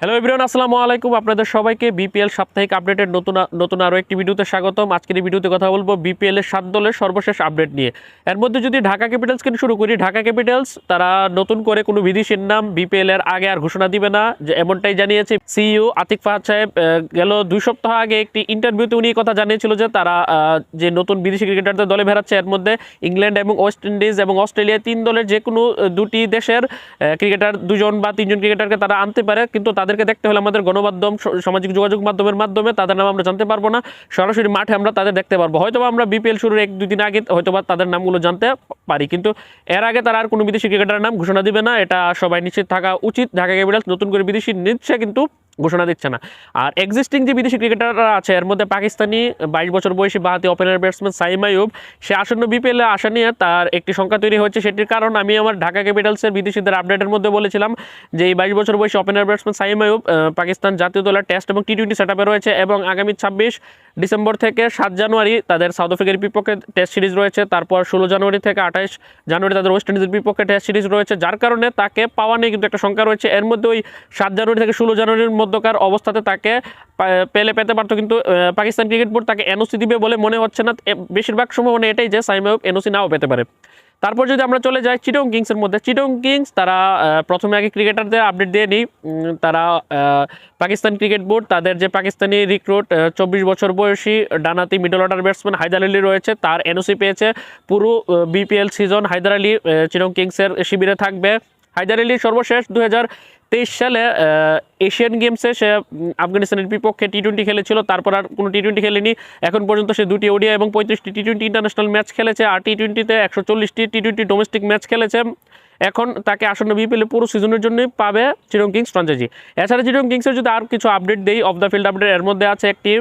Hello everyone আসসালামু আলাইকুম। আপনাদের সবাইকে বিপিএল সাপ্তাহিক আপডেটের নতুন নতুন আরও একটি ভিডিওতে স্বাগতম। আজকের এই ভিডিওতে কথা বলব বিপিএল এর সাত দলের সর্বশেষ আপডেট নিয়ে। এর মধ্যে যদি ঢাকা ক্যাপিটালসকে শুরু করি, ঢাকা ক্যাপিটালস তারা নতুন করে কোনো বিদেশির নাম বিপিএল এর আগে আর ঘোষণা দিবে না, যে এমনটাই জানিয়েছে সিইও আতিক ফাহাদ সাহেব। গেল দুই সপ্তাহ আগে একটি ইন্টারভিউতে উনি কথা জানিয়েছিল যে তারা যে নতুন বিদেশি ক্রিকেটারদের দলে ভেড়াচ্ছে এর মধ্যে ইংল্যান্ড এবং ওয়েস্ট ইন্ডিজ এবং অস্ট্রেলিয়া তিন দলের যে কোনো দুটি দেশের ক্রিকেটার, দুজন বা তিনজন ক্রিকেটারকে তারা আনতে পারে, কিন্তু তাদেরকে দেখতে হলে আমাদের গণমাধ্যম সামাজিক যোগাযোগ মাধ্যমের মাধ্যমে তাদের নাম আমরা জানতে পারব না। সরাসরি মাঠে আমরা তাদের দেখতে পারব। হয়তো আমরা বিপিএল শুরুর এক, দুই দিন আগে হয়তো তাদের নামগুলো জানতে পারি। কিন্তু এর আগে তারা আর কোনো বিদেশি ক্রিকেটারের নাম ঘোষণা দিবে না। এটা সবাই নিশ্চিত থাকা উচিত। ঢাকা ক্যাপিটালস নতুন করে বিদেশি নিচ্ছে কিন্তু ঘোষণা দিচ্ছে না। আর এক্সিস্টিং যে বিদেশি ক্রিকেটাররা আছে, এর মধ্যে পাকিস্তানি বাইশ বছর বয়সী বাহাতি ওপেনার ব্যাটসম্যান সাইম আইয়ুব, সে আসন্ন বিপিএলে আসা নিয়ে তার একটি সংখ্যা তৈরি হয়েছে। সেটির কারণ আমি আমার ঢাকা ক্যাপিটালসের বিদেশিদের আপডেটের মধ্যে বলেছিলাম যে, এই বাইশ বছর বয়সী ওপেনার ব্যাটসম্যান সাইম আইয়ুব পাকিস্তান জাতীয় দলের টেস্ট এবং টি টোয়েন্টি সেট রয়েছে এবং আগামী ছাব্বিশ ডিসেম্বর থেকে সাত জানুয়ারি তাদের সাউথ আফ্রিকার বিপক্ষে টেস্ট সিরিজ রয়েছে, তারপর ষোলো জানুয়ারি থেকে আঠাইশ জানুয়ারি তাদের ওয়েস্ট ইন্ডিজের বিপক্ষে টেস্ট সিরিজ রয়েছে, যার কারণে তাকে পাওয়া নিয়ে কিন্তু একটা সংখ্যা রয়েছে। এর মধ্যে ওই সাত জানুয়ারি থেকে ষোলো জানুয়ারির মধ্যকার অবস্থাতে তাকে পেলে পেতে পারতো কিন্তু পাকিস্তান ক্রিকেট বোর্ড তাকে এনওসি দিবে বলে মনে হচ্ছে না। বেশিরভাগ সময় মনে এটাই যে সাইম এনওসি নাও পেতে পারে। তারপর যদি আমরা চলে যাই চিটং কিংসের মধ্যে, চিটং কিংস তারা প্রথমে আগে ক্রিকেটারদের আপডেট দিয়ে নিই। তারা পাকিস্তান ক্রিকেট বোর্ড, তাদের যে পাকিস্তানি রিক্রুট চব্বিশ বছর বয়সী ডানাতি middle order batsman Haider Ali রয়েছে। তার এনওসি পেয়েছে। পুরো বিপিএল সিজন হায়দার আলী চিটং কিংসের শিবিরে থাকবে। হায়দার আলী সর্বশেষ দু তেইশ সালে এশিয়ান গেমসে সে আফগানিস্তানের বিপক্ষে টি টোয়েন্টি খেলেছিল। তারপর আর কোনো টি টোয়েন্টি খেলেনি। এখন পর্যন্ত সে দুটি ওডিয়া এবং পঁয়ত্রিশটি টি টোয়েন্টি ইন্টারন্যাশনাল ম্যাচ খেলেছে। আর টি টোয়েন্টিতে একশো চল্লিশটি টি টোয়েন্টি ডোমেস্টিক ম্যাচ খেলেছে। এখন তাকে আসন্ন বিপিএল পুরো সিজনের জন্যই পাবে চিরং কিংস ফ্রাঞ্চাইজি এছাড়া চিরং কিংসের যদি আর কিছু আপডেট দেই অফ দ্য ফিল্ড আপডেট এর মধ্যে আছে একটি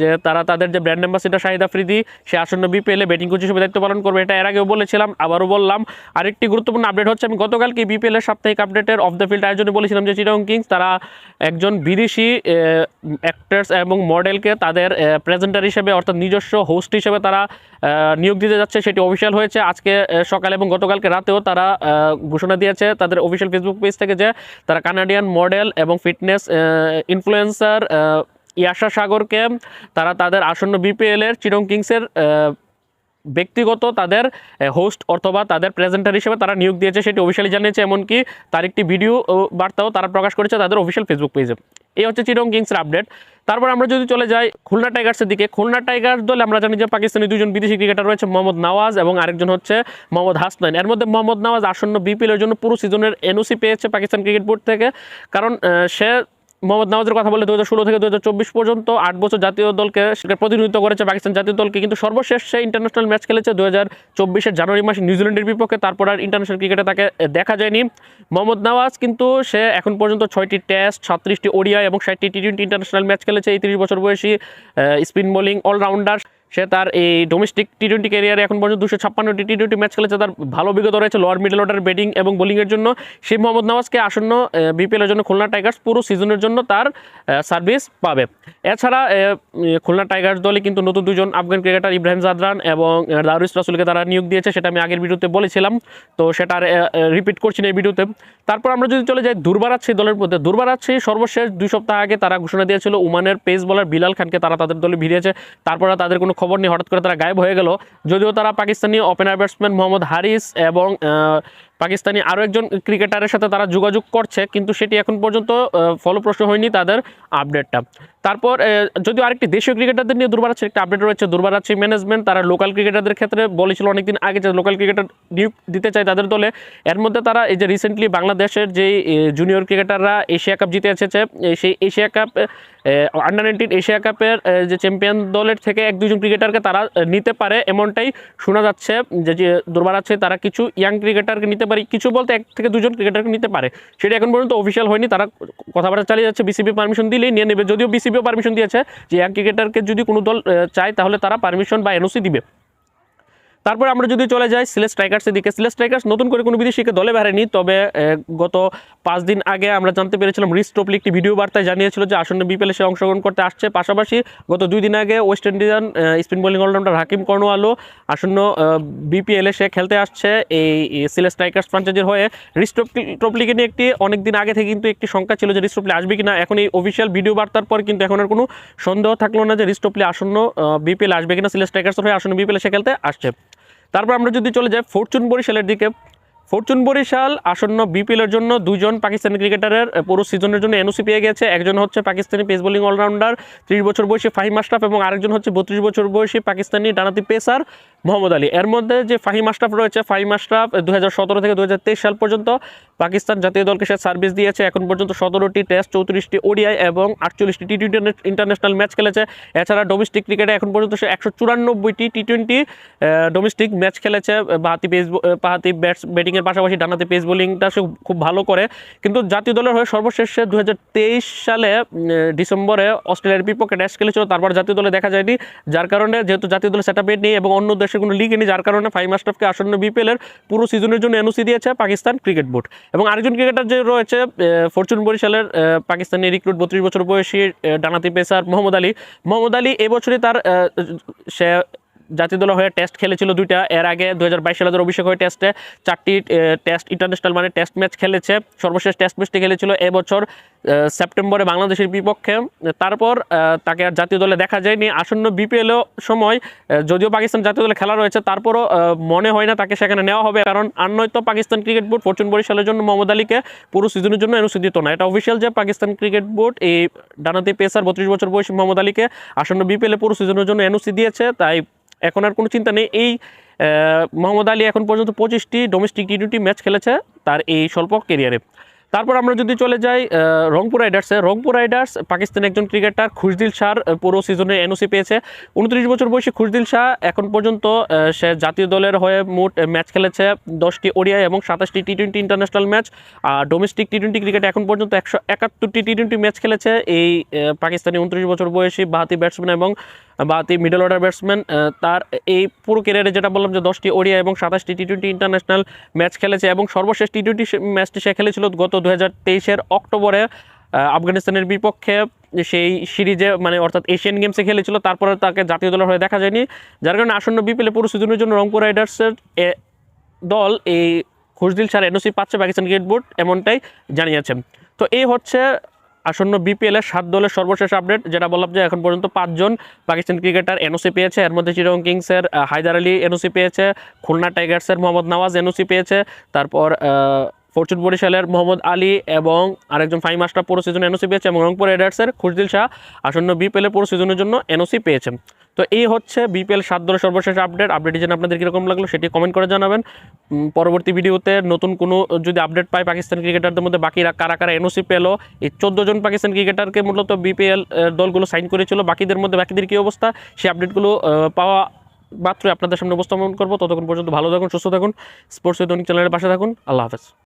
যে তারা তাদের যে ব্র্যান্ড অ্যাম্বাসিডার শাহিদ আফ্রিদি সে আসন্ন বিপিএলে ব্যাটিং কোচ হিসেবে দায়িত্ব পালন করবে, এটা এর আগেও বলেছিলাম, আবারও বললাম। আরেকটি গুরুত্বপূর্ণ আপডেট হচ্ছে, আমি গতকালকে বিপিএল এর সাপ্তাহিক আপডেটের অফ দ্য ফিল্ড আয়োজনে বলেছিলাম যে চিরং কিংস তারা একজন বিদেশি অ্যাক্টার্স এবং মডেলকে তাদের প্রেজেন্টার হিসেবে, অর্থাৎ নিজস্ব হোস্ট হিসেবে তারা নিয়োগ দিতে যাচ্ছে, সেটি অফিসিয়াল হয়েছে। আজকে সকালে এবং গতকালকে রাতেও তারা ঘোষণা দিয়েছে তাদের অফিসিয়াল ফেসবুক পেজ থেকে যে তারা কানাডিয়ান মডেল এবং ফিটনেস ইনফ্লুয়েন্সার ইয়াশা সাগরকে তারা তাদের আসন্ন বিপিএলের চিরং কিংসের ব্যক্তিগত তাদের হোস্ট অথবা তাদের প্রেজেন্টার হিসেবে তারা নিয়োগ দিয়েছে, সেটি অফিসিয়ালি জানিয়েছে, এমনকি তার একটি ভিডিও বার্তাও তারা প্রকাশ করেছে তাদের অফিসিয়াল ফেসবুক পেজে এই হচ্ছে চিরং কিংসের আপডেট তারপর আমরা যদি চলে যাই খুলনা টাইগার্সের দিকে। খুলনা টাইগার্স দলে আমরা জানি যে পাকিস্তানি দুজন বিদেশি ক্রিকেটার রয়েছে, মোহাম্মদ নওয়াজ এবং আরেকজন হচ্ছে মোহাম্মদ হাসনাইন। এর মধ্যে মোহাম্মদ নওয়াজ আসন্ন বিপিএলের জন্য পুরো সিজনের এনওসি পেয়েছে পাকিস্তান ক্রিকেট বোর্ড থেকে। কারণ সে মোহাম্মদ নওয়াজের কথা বলে দু হাজার ষোলো থেকে দু হাজার চব্বিশ পর্যন্ত আট বছর জাতীয় দলকে প্রতিনিধিত্ব করেছে পাকিস্তান জাতীয় দলকে। কিন্তু সর্বশেষ সে ইন্টারন্যাশনাল ম্যাচ খেলেছে দু হাজার জানুয়ারি মাসে নিউজিল্যান্ডের বিপক্ষে, তারপর আর ইন্টারন্যাশনাল ক্রিকেটে তাকে দেখা যায়নি। মোহাম্মদ নওয়াজ কিন্তু সে এখন পর্যন্ত ছয়টি টেস্ট সাতত্রিশটি ওড়িয়া এবং ষাটটি টি টোয়েন্টি ইন্টারন্যাশনাল ম্যাচ খেলেছে। এই তিরিশ বছর বয়সী স্পিন বোলিং অলরাউন্ডার সে তার এই ডোমেস্টিক টি টোয়েন্টি ক্যারিয়ারে এখন পর্যন্ত দুশো ছাপ্পান্নটি টি টোয়েন্টি ম্যাচ খেলেছে। তার ভালো অভিজ্ঞতা রয়েছে লোয়ার মিডল অর্ডার ব্যাটিং এবং বোলিংয়ের জন্য। শিব মোহাম্মদ নওয়াজকে আসন্ন বিপিএল এর জন্য খুলনা টাইগার্স পুরো সিজনের জন্য তার সার্ভিস পাবে। এছাড়া খুলনা টাইগার্স দলে কিন্তু নতুন দুজন আফগান ক্রিকেটার ইব্রাহিম জাদরান এবং দারুস রাসুলকে তারা নিয়োগ দিয়েছে, সেটা আমি আগের ভিডিওতে বলেছিলাম। তো সেটা রিপিট করছি না এই ভিডিওতে। তারপর আমরা যদি চলে যাই দুর্বারাচ্ছি দলের মধ্যে। দুর্বারাচ্ছি সর্বশেষ দুই সপ্তাহ আগে তারা ঘোষণা দিয়েছিল উমানের পেস বলার বিলাল খানকে তারা তাদের দলে ভিড়িয়েছে। তারপর তাদের কোনো খবর নিয়ে হঠাৎ করে তারা গায়েব হয়ে গেল। যদিও তারা পাকিস্তানি ওপেনার ব্যাটসম্যান মোহাম্মদ হারিস এবং পাকিস্তানি আরও একজন ক্রিকেটারের সাথে তারা যোগাযোগ করছে, কিন্তু সেটি এখন পর্যন্ত ফলপ্রসূ হয়নি তাদের আপডেটটা। তারপর যদিও আরেকটি দেশীয় ক্রিকেটারদের নিয়ে দুর্বারাচ্ছির একটা আপডেট রয়েছে দুর্বারাচ্ছি ম্যানেজমেন্ট তারা লোকাল ক্রিকেটারদের ক্ষেত্রে বলেছিল অনেকদিন আগে যে লোকাল ক্রিকেটার নিয়োগ দিতে চায় তাদের দলে। এর মধ্যে তারা এই যে রিসেন্টলি বাংলাদেশের যে জুনিয়র ক্রিকেটাররা এশিয়া কাপ জিতে এসেছে সেই Asia cup under nineteen Asia কাপের যে চ্যাম্পিয়ন দলের থেকে এক দুজন ক্রিকেটারকে তারা নিতে পারে, এমনটাই শোনা যাচ্ছে যে যে দুর্বার আছে, তারা কিছু ইয়াং ক্রিকেটারকে নিতে পারে কিছু বলতে এক থেকে দুজন ক্রিকেটারকে নিতে পারে। সেটা এখন পর্যন্ত অফিসিয়াল হয়নি, তারা কথাবার্তা চালিয়ে যাচ্ছে বিসিবি পারমিশন দিলেই নিয়ে নেবে। যদিও বিসিবিও পারমিশন দিয়েছে যে এক ক্রিকেটারকে যদি কোনো দল চায় তাহলে তারা পারমিশন বা এনওসি দিবে। তারপর আমরা যদি চলে যাই সিলেট স্ট্রাইকার্সের দিকে। সিলেট স্ট্রাইকার্স নতুন করে কোনো বিদেশিকে দলে বেড়েনি তবে গত পাঁচ দিন আগে আমরা জানতে পেরেছিলাম রিস ট্রপলি একটি ভিডিও বার্তায় জানিয়েছিল যে আসন্ন বিপিএলে সে অংশগ্রহণ করতে আসছে। পাশাপাশি গত দুই দিন আগে West Indian spin bowling allrounder Rahkeem কর্নওয়ালও আসন্ন বিপিএলে সে খেলতে আসছে। এই সিলেট স্ট্রাইকার্স ফ্রাঞ্চাইজির হয়ে রিস ট্রপলিকে নিয়ে একটি, অনেক দিন আগে থেকে কিন্তু একটি সংখ্যা ছিল যে রিস ট্রপলি আসবে কিনা। এখন এই অফিসিয়াল ভিডিও বার্তার পর কিন্তু এখন আর কোনো সন্দেহ থাকল না যে রিস ট্রপলি আসন্ন বিপিএল আসবে কিনা। সিলেট স্ট্রাইকার্সের হয়ে আসন্ন বিপিএলে সে খেলতে আসছে। তারপর আমরা যদি চলে যাই ফরচুন বরিশালের দিকে। ফরচুন বরিশাল আসন্ন বিপিএলের জন্য দুজন পাকিস্তানি ক্রিকেটারের পুরো সিজনের জন্য এনওসি পেয়ে গেছে। একজন হচ্ছে পাকিস্তানি পেস বোলিং অলরাউন্ডার, ত্রিশ বছর বয়সী ফাহিম আশরাফ এবং আরেকজন হচ্ছে বত্রিশ বছর বয়সী পাকিস্তানি ডানাতি পেসার মোহাম্মদ আলী। এর মধ্যে যে ফাহিম আশরাফ রয়েছে, ফাহিম আশরাফ দু থেকে দু হাজার তেইশ সাল পর্যন্ত পাকিস্তান জাতীয় দলকে সে সার্ভিস দিয়েছে। এখন পর্যন্ত সতেরোটি টেস্ট, চৌত্রিশটি ওডিআই এবং আটচল্লিশটি টি টোয়েন্টি ইন্টারন্যাশনাল ম্যাচ খেলেছে। এছাড়া ডোমেস্টিক ক্রিকেটে এখন পর্যন্ত সে একশো চুরানব্বইটি টি টোয়েন্টি ডোমেস্টিক ম্যাচ খেলেছে। বাহাতি পেস বাহাতি ব্যাটস ব্যাটিংয়ের পাশাপাশি ডানাতে পেস বোলিংটা সে খুব ভালো করে। কিন্তু জাতীয় দলের হয়ে সর্বশেষ তেইশ সালে ডিসেম্বরে অস্ট্রেলিয়ার বিপক্ষে টেস্ট খেলেছিল। তারপর জাতীয় দলে দেখা যায়নি, যার কারণে যেহেতু জাতীয় দলের সেট নেই এবং অন্য দেশের কোনো লিগে নেই, যার কারণে ফাইভ মাস্টাফকে আসন্ন বিপিএলের পুরো সিজনের জন্য এনওসি দিয়েছে পাকিস্তান ক্রিকেট বোর্ড এবং আরেকজন ক্রিকেটার যে রয়েছে ফরচুন বরিশালের পাকিস্তানি রিক্রুট বত্রিশ বছর বয়সী ডানাতি পেসার মোহাম্মদ আলী। মোহাম্মদ আলী এবছরই তার সে জাতীয় দল হয়ে টেস্ট খেলেছিল দুইটা। এর আগে দু হাজার বাইশ সালে তার অভিষেক হয়ে টেস্টে চারটি টেস্ট ইন্টারন্যাশনাল মানে টেস্ট ম্যাচ খেলেছে। সর্বশেষ টেস্ট ম্যাচটি খেলেছিল এবছর সেপ্টেম্বরে বাংলাদেশের বিপক্ষে। তারপর তাকে আর জাতীয় দলে দেখা যায়নি। আসন্ন বিপিএল সময় যদিও পাকিস্তান জাতীয় দলে খেলা রয়েছে, তারপরও মনে হয় না তাকে সেখানে নেওয়া হবে, কারণ আর নয়তো পাকিস্তান ক্রিকেট বোর্ড ফরচুন বরিশালের জন্য মোহাম্মদ আলীকে পুরো সিজনের জন্য এনওসি দিত না এটা অফিসিয়াল যে পাকিস্তান ক্রিকেট বোর্ড, এই ডানাতি পেসার বত্রিশ বছর বয়সী মোহাম্মদ আলীকে আসন্ন বিপিএল পুরো সিজনের জন্য এনওসি দিয়েছে, তাই এখন আর কোনো চিন্তা নেই। এই মোহাম্মদ আলী এখন পর্যন্ত পঁচিশটি ডোমেস্টিক টি টোয়েন্টি ম্যাচ খেলেছে তার এই স্বল্প কেরিয়ারে তারপর আমরা যদি চলে যাই রংপুর রাইডার্সে রংপুর রাইডার্স পাকিস্তানের একজন ক্রিকেটার খুশদিল শাহর পুরো সিজনে এনওসি পেয়েছে। উনত্রিশ বছর বয়সী খুশদিল শাহ এখন পর্যন্ত সে জাতীয় দলের হয়ে মোট ম্যাচ খেলেছে দশটি ওডিআই এবং সাতাশটি টি টোয়েন্টি ইন্টারন্যাশনাল ম্যাচ আর ডোমেস্টিক টি টোয়েন্টি ক্রিকেট এখন পর্যন্ত একশো একাত্তরটি টি টোয়েন্টি ম্যাচ খেলেছে। এই পাকিস্তানি উনত্রিশ বছর বয়সী বাহাতি ব্যাটসম্যান এবং বাহাতি মিডল অর্ডার ব্যাটসম্যান তার এই পুরো ক্যারিয়ারে যেটা বললাম যে দশটি ওডিয়া এবং সাতাশটি টি টোয়েন্টি ইন্টারন্যাশনাল ম্যাচ খেলেছে এবং সর্বশেষ টি টোয়েন্টি ম্যাচটি সে খেলেছিল গত দু হাজার অক্টোবরে আফগানিস্তানের বিপক্ষে। সেই সিরিজে মানে অর্থাৎ এশিয়ান গেমসে খেলেছিল, তারপরে তাকে জাতীয় দলের হয়ে দেখা যায়নি। যার কারণে আসন্ন বিপিএলে পুরো সিজনের জন্য রংপুর রাইডার্সের দল এই খুশদিল সার এনওসি পাচ্ছে পাকিস্তান ক্রিকেট বোর্ড, এমনটাই জানিয়েছে। তো এই হচ্ছে আসন্ন বিপিএলের সাত দলের সর্বশেষ আপডেট যেটা বললাম যে এখন পর্যন্ত পাঁচজন পাকিস্তান ক্রিকেটার এনওসি পেয়েছে। এর মধ্যে চিরং কিংসের হায়দার আলী এনওসি পেয়েছে, খুলনা টাইগার্সের মোহাম্মদ নওয়াজ এনওসি পেয়েছে, তারপর ফরচুন বরিশালের মোহাম্মদ আলী এবং আরেকজন ফাইম মাস্টার পুরো সিজন এনওসি পেয়েছে এবং রংপুর রাইডার্সের খুশদিল শাহ আসন্ন বিপিএল এর পুরো সিজনের জন্য এনওসি পেয়েছে। তো এই হচ্ছে বিপিএল সাত দলের সর্বশেষ আপডেট। আপডেট যেন আপনাদের কীরকম লাগল সেটি কমেন্ট করে জানাবেন। পরবর্তী ভিডিওতে নতুন কোনো যদি আপডেট পাই পাকিস্তান ক্রিকেটারদের মধ্যে বাকিরা কারা কারা এনওসি পেল, এই চোদ্দ জন পাকিস্তান ক্রিকেটারকে মূলত বিপিএল দলগুলো সাইন করেছিল। বাকিদের মধ্যে বাকিদের কী অবস্থা? সেই আপডেটগুলো পাওয়া মাত্রই আপনাদের সামনে উপস্থাপন করব। ততক্ষণ পর্যন্ত ভালো থাকুন, সুস্থ থাকুন। স্পোর্টস দৈনিক চ্যানেলের পাশে থাকুন। আল্লাহ হাফেজ।